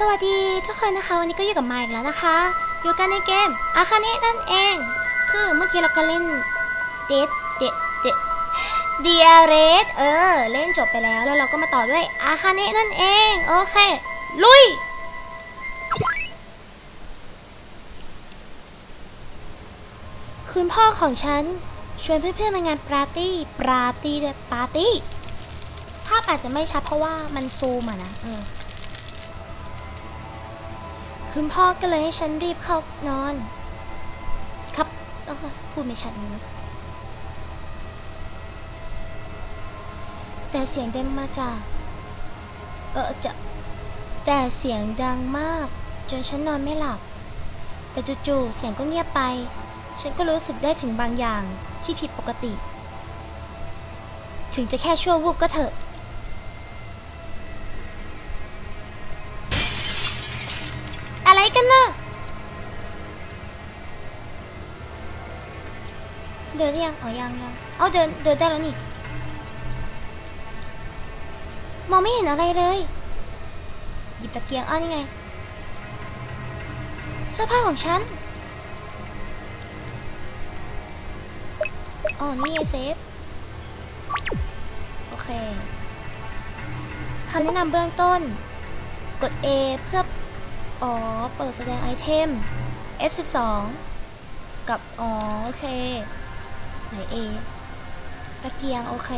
สวัสดีทุกคนนะคะ วันนี้ก็อยู่กับไมค์อีกแล้วนะคะ อยู่กันในเกมอาคาเนะนั่นเอง คือเมื่อกี้เราก็เล่นเดดเดดเดดเดียเรสเออ เล่นจบไปแล้วแล้วเราก็มาต่อด้วยอาคาเนะนั่นเอง โอเค ลุย คุณพ่อของฉัน ชวนเพื่อนๆมางานปาร์ตี้ ปาร์ตี้ด้วยปาร์ตี้ ภาพอาจจะไม่ชัดเพราะว่ามันซูมอะนะเออ คุณพ่อก็เลยให้ฉันรีบเข้านอน ครับออพูดไม่ชัดเลยแต่เสียงดังมาจาก เออจะ แต่เสียงดังมาก จนฉันนอนไม่หลับ แต่จู่ๆเสียงก็เงียบไป ฉันก็รู้สึกได้ถึงบางอย่างที่ผิดปกติ ถึงจะแค่ชั่ววูบก็เถอะ เดินได้ยังอ๋อยังยังเอาเดินเดินได้แล้วนี่ มองไม่เห็นอะไรเลย หยิบตะเกียงอ้าวนี่ไง เสื้อผ้าของฉัน อ๋อ นี่ไงเซฟ โอเคคำแนะนำเบื้องต้น กด A เพื่อ อ๋อ เปิดแสดงไอเทม F12 กับ อ๋อ โอเค ไหน A ตะเกียงโอเค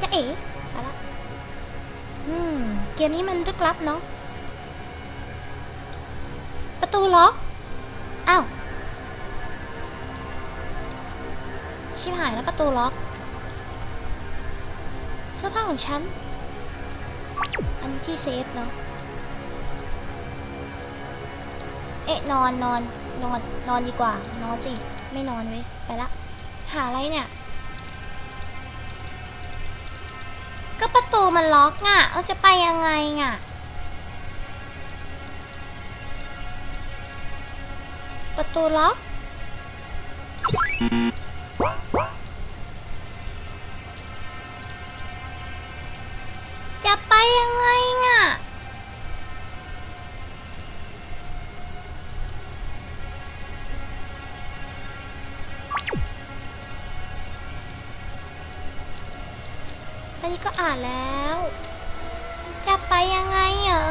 จะเอ๋ไปละ อืม เกมนี้มันลึกลับเนาะ ประตูล็อก อ้าว ชิบหายแล้วประตูล็อก เสื้อผ้าของฉัน อันนี้ที่เซฟเนาะ เอ๊ะนอนนอนนอนนอนดีกว่า นอนสิ ไม่นอนเว้ย ไปละ หาอะไรเนี่ย ก็ประตูมันล็อกอะเราจะไปยังไงอะประตูล็อกาแล้ว จะไปยังไงเหรอ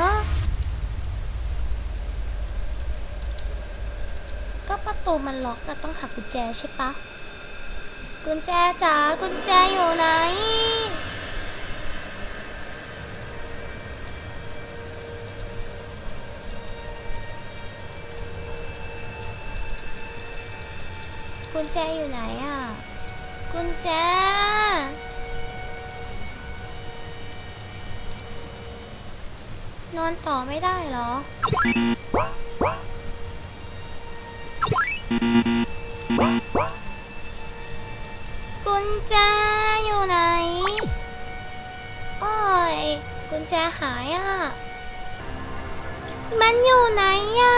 ก็ประตูมันล็อกอะต้องหากุญแจใช่ปะ กุญแจจ๋ากุญแจอยู่ไหน กุญแจอยู่ไหนอะ กุญแจ นอนต่อไม่ได้เหรอ กุญแจอยู่ไหน โอ้ย กุญแจหายอะ มันอยู่ไหนอะ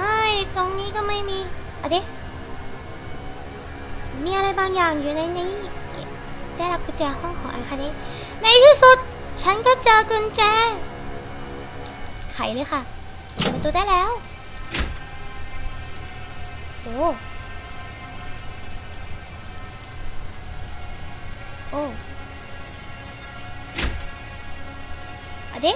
เอ้ยตรงนี้ก็ไม่มีอะเดมีอะไรบางอย่างอยู่ในนี้ ได้รับกุญแจห้องของอาคาเนะในที่สุด ฉันก็เจอกุญแจ ไขเลยค่ะเปิดประตูได้แล้วโอ้โอ้อะเด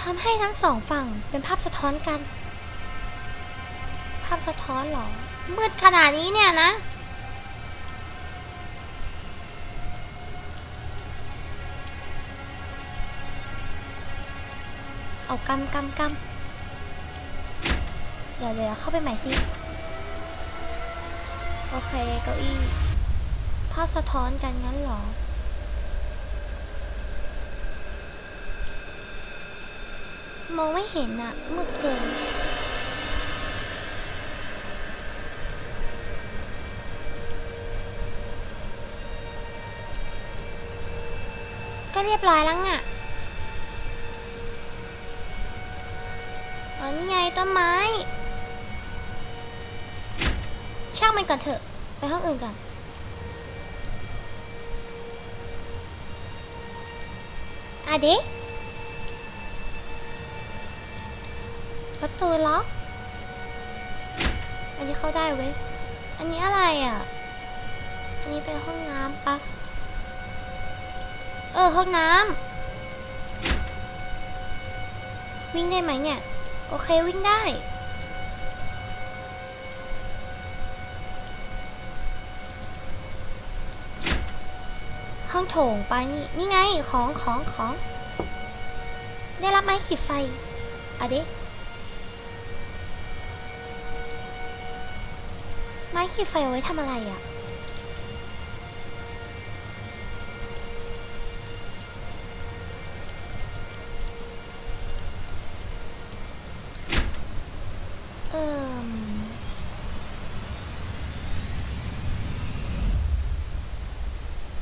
ทำให้ทั้งสองฝั่งเป็นภาพสะท้อนกัน ภาพสะท้อนเหรอ มืดขนาดนี้เนี่ยนะ เอากำกำกำเดี๋ยวเดี๋ยวเข้าไปใหม่สิ โอเคเก้าอี้ ภาพสะท้อนกันงั้นเหรอ มองไม่เห็นอะมืดเกินก็เรียบร้อยแล้วอะ อนี่ไงต้นไม้ ช่างมันก่อนเถอะ ไปห้องอื่นก่อน อะเดประตูล็อก อันนี้เข้าได้เว้ย อันนี้อะไรอะ อันนี้เป็นห้องน้ำปะ เออ ห้องน้ำวิ่งได้ไหมเนี่ย โอเควิ่งได้ ห้องโถงไปนี่ นี่ไงของของของ ได้รับไม้ขีดไฟอะเด็ไม้ขีดไฟเอาไว้ทำอะไรอะเ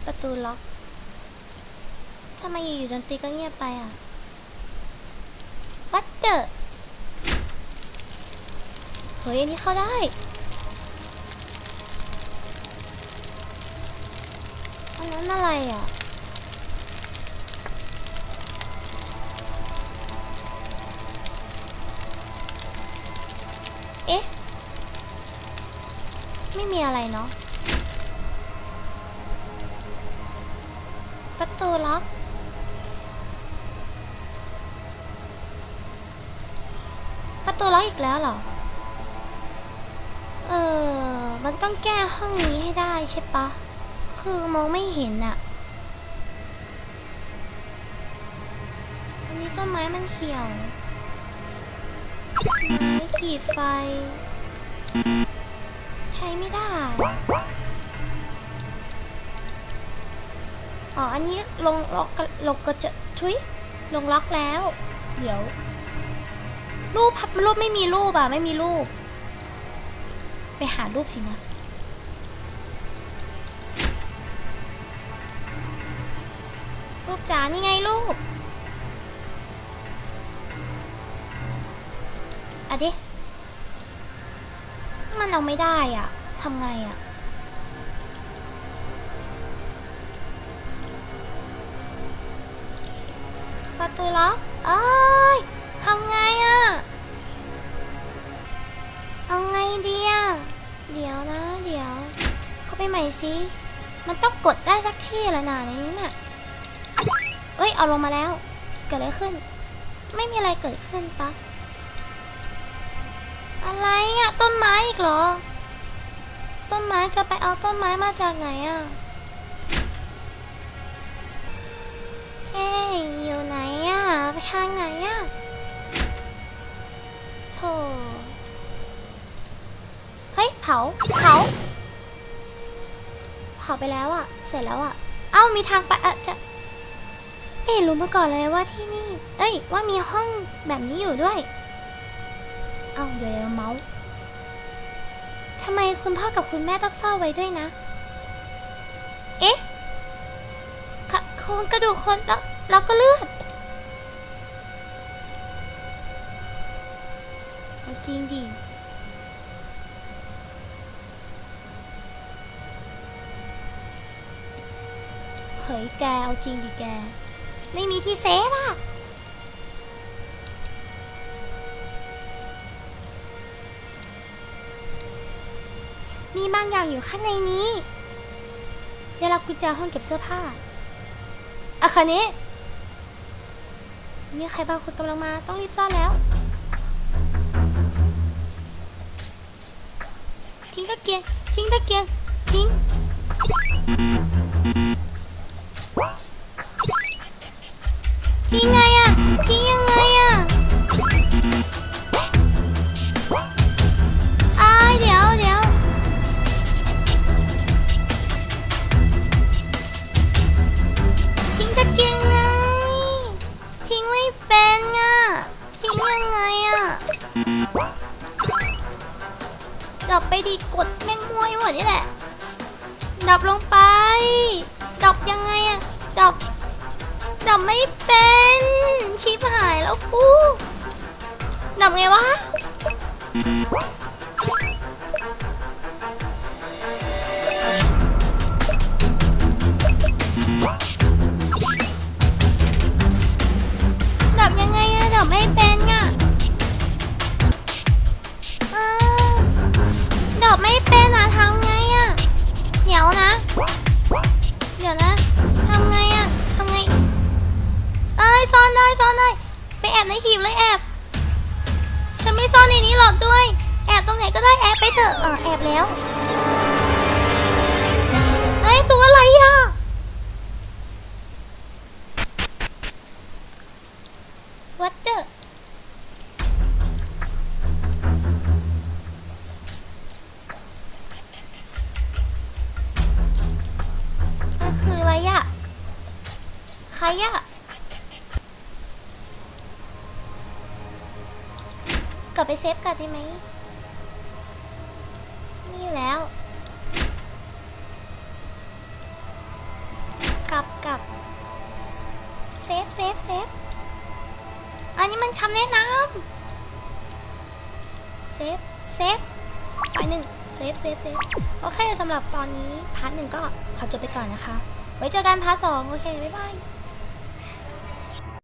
ประตูล็อกทำไมอยู่ๆดนตรีก็เงียบไปอะวัดเดอเฮ้ยอันนี้เข้าได้อันนั้นอะไรอะเอ๊ะ ไม่มีอะไรเนาะ ประตูล็อก ประตูล็อกอีกแล้วเหรอ เออ มันต้องแก้ห้องนี้ให้ได้ใช่ปะ คือมองไม่เห็นอะอันนี้ต้นไม้มันเหี่ยวไม้ขีดไฟ ใช้ไม่ได้ อ๋อ อันนี้ลงล็อกกลงก็จะทุยลงล็อกแล้ว เดี๋ยว รูปพับรูปไม่มีรูปอะ ไม่มีรูป ไปหารูปสินะรูปจ๋านี่ไงรูปอะดิ มันเอาไม่ได้อะทำไงอะ ประตูล็อกเอ้ยทำไงอะเอาไงดีอะเดี๋ยวนะ เดี๋ยว เข้าไปใหม่สิมันต้องกดได้สักที่แหละนะในนี้น่ะเอ้ย เอาลงมาแล้ว เกิดอะไรขึ้น ไม่มีอะไรเกิดขึ้นปะอะไรอะต้นไม้อีกเหรอ ต้นไม้จะไปเอาต้นไม้มาจากไหนอะเฮ้ย หนอะไปทางไหนอะโถเฮ้ยเผาเผาเผาไปแล้วอะเสร็จแล้วอะเอ้ามีทางไปอะจะไม่รู้มาก่อนเลยว่าที่นี่ เอ้ย ว่ามีห้องแบบนี้อยู่ด้วย เอ้าเดี๋ยวเมาส์ทำไมคุณพ่อกับคุณแม่ต้องซ่อนไว้ด้วยนะ เอ๊ะค่ะโครงกระดูกคนแล้วแล้วก็เลือด จริงดิ เฮ้ยแกเอาจริงดิแก ไม่มีที่เซฟอะมีบางอย่างอยู่ข้างในนี้ ได้รับกุญแจห้องเก็บเสื้อผ้าอาคานี้มีใครบางคนกำลังมาต้องรีบซ่อนแล้ว เกียง ทิ้งตะเกียง ทิ้ง ทิ้งไงอะ ทิ้งยังไงอะอ้ายเดี๋ยวเดี๋ยวทิ้งตะเกียงไง ทิ้งไม่เป็นอะ ทิ้งยังไงอะดับไปดีกด ม่งมวดนี่แหละดับลงไปดับยังไงอะดับดับไม่เป็นชิบหายแล้วกูดับไงวะ ได้ซ่อนได้ไปแอบในหีบเลยแอบ ฉันไม่ซ่อนในนี้หรอกด้วย แอบตรงไหนก็ได้แอบไปเถอะเออแอบแล้วเฮ้ตัวอะไรอะ What the มันคืออะไรอะใครอะับไปเซฟกันได้ไหมนี่อยู่แล้ว กลับกลับเซฟเซฟเซฟอันนี้มันคำแนะนำเซฟเซฟไปหนึ่งเซฟเซฟเซฟโอเคสำหรับตอนนี้พาร์ทหนึ่งก็ขอจบไปก่อนนะคะ ไว้เจอกันพาร์ทสองโอเค บ๊ายบาย